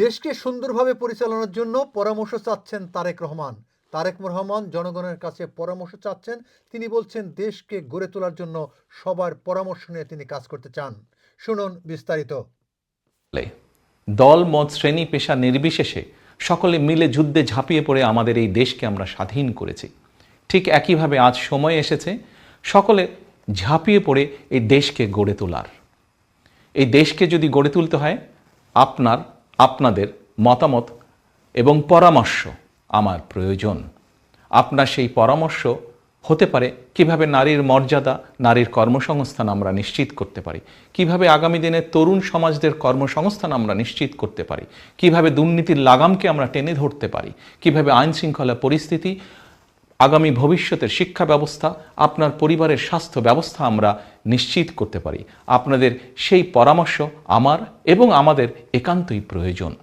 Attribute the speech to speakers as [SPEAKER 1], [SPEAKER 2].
[SPEAKER 1] দেশকে সুন্দরভাবে পরিচালনার জন্য পরামর্শ চাচ্ছেন তারেক রহমান। তারেক রহমান জনগণের কাছে পরামর্শ চাচ্ছেন। তিনি বলছেন, দেশকে গড়ে তোলার জন্য সবার পরামর্শ নিয়ে তিনি কাজ করতে চান। শুনুন বিস্তারিত।
[SPEAKER 2] দল, মত, শ্রেণি, পেশা নির্বিশেষে সকলে মিলে যুদ্ধে ঝাঁপিয়ে পড়ে আমাদের এই দেশকে আমরা স্বাধীন করেছি। ঠিক একইভাবে আজ সময় এসেছে, সকলে ঝাঁপিয়ে পড়ে এই দেশকে গড়ে তোলার। এই দেশকে যদি গড়ে তুলতে হয়, আপনার আপনাদের মতামত এবং পরামর্শ আমার প্রয়োজন। আপনার সেই পরামর্শ হতে পারে কীভাবে নারীর মর্যাদা, নারীর কর্মসংস্থান আমরা নিশ্চিত করতে পারি, কীভাবে আগামী দিনে তরুণ সমাজদের কর্মসংস্থান আমরা নিশ্চিত করতে পারি, কীভাবে দুর্নীতির লাগামকে আমরা টেনে ধরতে পারি, কীভাবে আইন শৃঙ্খলা পরিস্থিতি আগামী ভবিষ্যতের শিক্ষা ব্যবস্থা, আপনার পরিবারের স্বাস্থ্য ব্যবস্থা আমরা নিশ্চিত করতে পারি। আপনাদের সেই পরামর্শ আমার এবং আমাদের একান্তই প্রয়োজন।